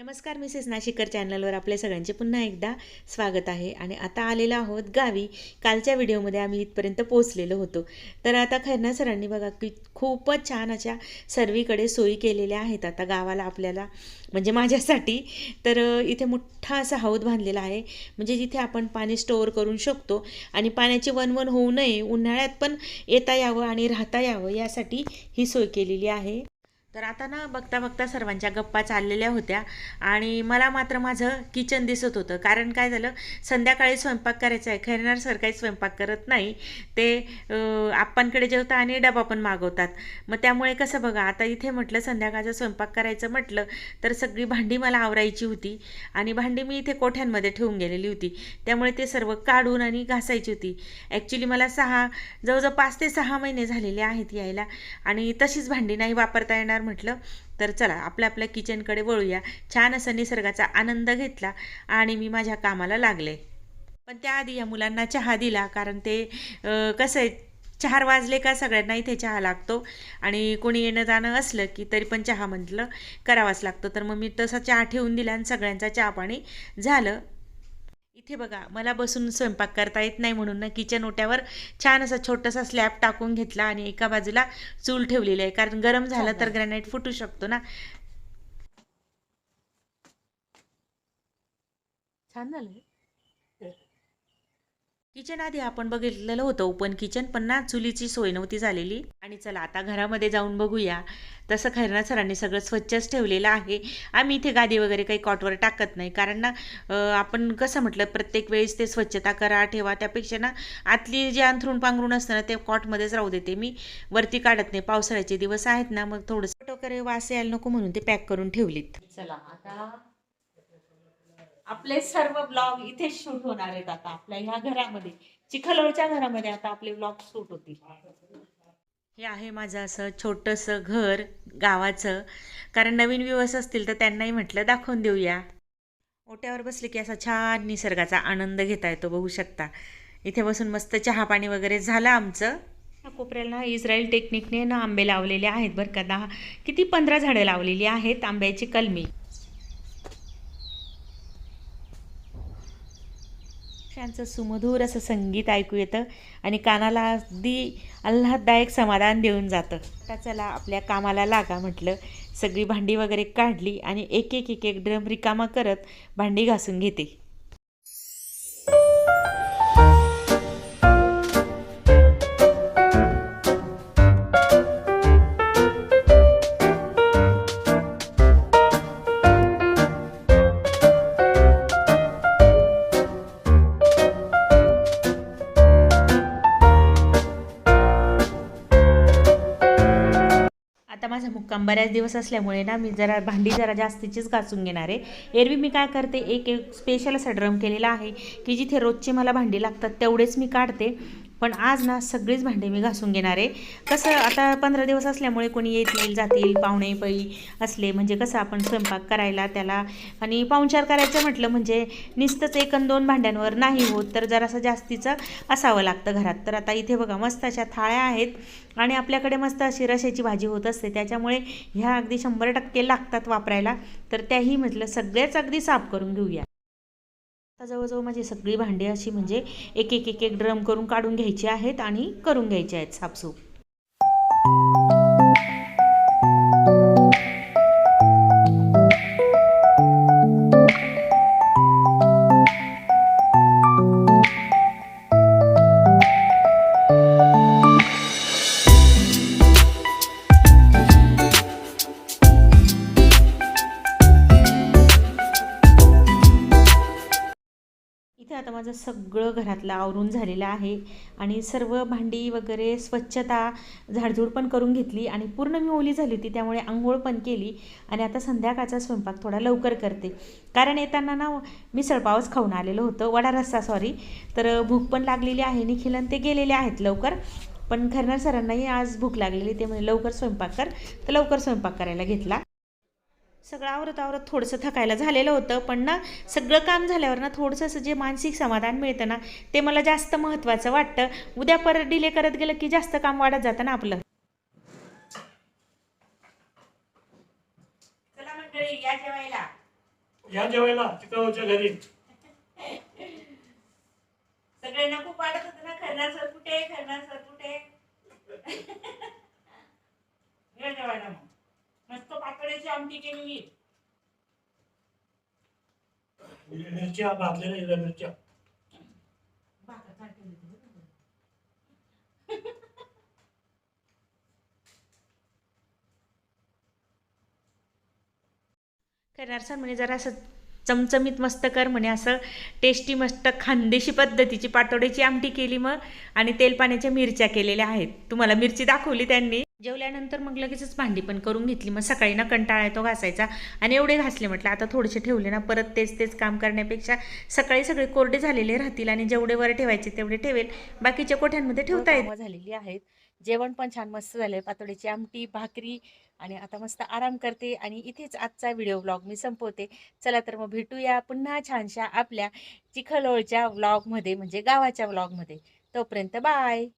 नमस्कार मिसेस नाशिकर चॅनलवर आपल्या सगळ्यांचे पुन्हा एकदा स्वागत आहे. आणि आता आलेलो आहोत गावी. कालच्या व्हिडिओमध्ये आम्ही इथपर्यंत पोहोचलेलो होतो. तर आता खैरना सरांनी बघा की खूपच छान अशा सर्वीकडे सोयी केलेल्या आहेत. आता गावाला आपल्याला म्हणजे माझ्यासाठी तर इथे मोठा असा हौद बांधलेला आहे. म्हणजे जिथे आपण पाणी स्टोअर करू शकतो. आणि पाण्याची वनवन होऊ नये उन्हाळ्यात पण येता यावं आणि राहता यावं यासाठी ही सोय केलेली आहे. तर आता ना बघता बघता सर्वांच्या गप्पा चाललेल्या होत्या आणि मला मात्र माझं किचन दिसत होतं. कारण काय झालं संध्याकाळी स्वयंपाक करायचा आहे. खैरनार सर काही स्वयंपाक करत नाही. ते आप्पांकडे जेवतात आणि डबा पण मागवतात. मग त्यामुळे कसं बघा आता इथे म्हटलं संध्याकाळचा स्वयंपाक करायचं म्हटलं तर सगळी भांडी मला आवरायची होती. आणि भांडी मी इथे कोठ्यांमध्ये ठेवून गेलेली होती. त्यामुळे ते सर्व काढून आणि घासायची होती. ॲक्च्युली मला सहा जवळजवळ पाच ते सहा महिने झालेले आहेत यायला. आणि तशीच भांडी नाही वापरता येणार. म्हटलं तर चला आपल्या आपल्या किचनकडे वळूया. छान असा निसर्गाचा आनंद घेतला आणि मी माझ्या कामाला लागले. पण त्याआधी या मुलांना चहा दिला कारण ते कसं आहे चार वाजले का सगळ्यांना इथे चहा लागतो. आणि कोणी येणं जाणं असलं की तरी पण चहा म्हटलं करावाच लागतो. तर मग मी तसा चहा ठेवून दिला आणि सगळ्यांचा चहा पाणी झालं. इथे बघा मला बसून स्वयंपाक करता येत नाही म्हणून ना किचन ओट्यावर छान असा छोटासा स्लॅब टाकून घेतला आणि एका बाजूला चूल ठेवलेली आहे. कारण गरम झालं तर ग्रॅनाईट फुटू शकतो ना. छान झालं किचन आधी आपण बघितलेलं होतं ओपन किचन पण ना चुलीची सोय नव्हती झालेली. आणि चला आता घरामध्ये जाऊन बघूया. तसं खैरना सरांनी सगळं स्वच्छच ठेवलेलं आहे. आम्ही इथे गादी वगैरे काही कॉटवर टाकत नाही. कारण ना आपण कसं म्हटलं प्रत्येक वेळेस ते स्वच्छता करा ठेवा. त्यापेक्षा ना आतली जे अंथरूण पांघरूण असतं ना ते कॉटमध्येच राहू देते. मी वरती काढत नाही. पावसाळ्याचे दिवस आहेत ना मग थोडंसं वगैरे वास यायला नको म्हणून ते पॅक करून ठेवलीत. चला आता आपले सर्व ब्लॉग इथेच शूट होणार आहेत आता. आपल्या ह्या घरामध्ये. चिखलोळच्या घरामध्ये आता आपले ब्लॉग शूट होतील. हे आहे माझं असं छोटंसं घर गावाचं. कारण नवीन विवस असतील तर त्यांनाही म्हटलं दाखवून देऊया. ओट्यावर बसले की असा छान निसर्गाचा आनंद घेता येतो बघू शकता. इथे बसून मस्त चहा पाणी वगैरे झालं आमचं. कोपऱ्याला ना इस्रायल टेक्निकने ना आंबे लावलेले आहेत बरं का. दहा किती? पंधरा झाडं लावलेली आहेत आंब्याची कलमी. पक्ष्यांचं सुमधूर असं संगीत ऐकू येतं आणि कानाला अगदी आल्हाददायक समाधान देऊन जातं. आता चला आपल्या कामाला लागा म्हटलं. सगळी भांडी वगैरे काढली आणि एक एक एक एक ड्रम रिकामा करत भांडी घासून घेते. मुक्काम बऱ्याच दिवस असल्यामुळे ना मी जरा भांडी जरा जास्तीचीच घासून घेणार आहे. एरवी मी काय करते एक एक स्पेशल असा ड्रम केलेला आहे की जिथे रोजचे मला भांडी लागतात तेवढेच मी काढते. पण आज ना सगळीच भांडे मी घासून घेणार आहे. कसं आता पंधरा दिवस असल्यामुळे कोणी येत येईल जातील पाहुणे पै असले. म्हणजे कसं आपण स्वयंपाक करायला त्याला. आणि पाहुणचार करायचं म्हटलं म्हणजे नुसतंच एक दोन भांड्यांवर नाही होत तर जरासं जास्तीचं असावं लागतं घरात. तर आता इथे बघा मस्त अशा थाळ्या आहेत. आणि आपल्याकडे मस्त अशी रशाची भाजी होत असते. त्याच्यामुळे ह्या अगदी शंभर टक्के लागतात वापरायला. तर त्याही म्हटलं सगळेच अगदी साफ करून घेऊया. आता जवळजवळ माझी सगळी भांडी अशी म्हणजे एक एक एक एक ड्रम करून काढून घ्यायची आहेत आणि करून घ्यायची आहेत साफसूफ आता माझं सगळं घरातलं आवरून झालेलं आहे. आणि सर्व भांडी वगैरे स्वच्छता झाडझूड पण करून घेतली आणि पूर्ण मी ओली झाली होती त्यामुळे आंघोळ पण केली आणि आता संध्याकाळचा स्वयंपाक थोडा लवकर करते. कारण येताना ना मिसळपावच खाऊन आलेलं होतं वडा रस्सा सॉरी तर भूक पण लागलेली आहे निखिलन ते गेलेले आहेत लवकर. पण खरणार सरांनाही आज भूक लागलेली ते म्हणजे लवकर स्वयंपाक कर. तर लवकर स्वयंपाक करायला घेतला. सगळं आवरत आवरत थोडंसं थकायला झालेलं होतं पण ना सगळं काम झाल्यावर ना थोडंसं असं जे मानसिक समाधान मिळतं ना ते मला जास्त महत्त्वाचं वाटतं. उद्या परत डिले करत गेलं की जास्त काम वाढत जातं ना आपलं. चला मंडळी या जेवायला. या जेवायला चिकावच्या घरी. सगळ्यांना खूप वाटत होतं ना खरणार सर कुठे खरणार सर कुठे? जेवायला मग. आमटी केलेली मिरच्या भाजलेल्या हिरव्या मिरच्या. खरणार सर म्हणे जरा असं चमचमीत मस्त कर म्हणे असं टेस्टी मस्त खानदेशी पद्धतीची पातोड्याची आमटी केली मग आणि तेल पाण्याच्या मिरच्या केलेल्या आहेत. तुम्हाला मिरची दाखवली त्यांनी. जेवल्यानंतर मग लगेचच भांडी पण करून घेतली. मग सकाळी ना कंटाळा येतो घासायचा. आणि एवढे घासले म्हटलं आता थोडेसे ठेवले ना परत तेच तेच काम करण्यापेक्षा सकाळी सगळे कोरडे झालेले राहतील आणि जेवढे वर ठेवायचे तेवढे ठेवेल. बाकीच्या कोठ्यांमध्ये ठेवता येत झालेली आहेत. जेवण पण छान मस्त झालं पातोड्याची आमटी भाकरी आणि आता मस्त आराम करते आणि इथेच आजचा व्हिडिओ ब्लॉग मी संपवते. चला तर मग भेटूया पुन्हा छानशा आपल्या चिखलोळच्या व्लॉगमध्ये म्हणजे गावाच्या व्लॉगमध्ये. तोपर्यंत बाय!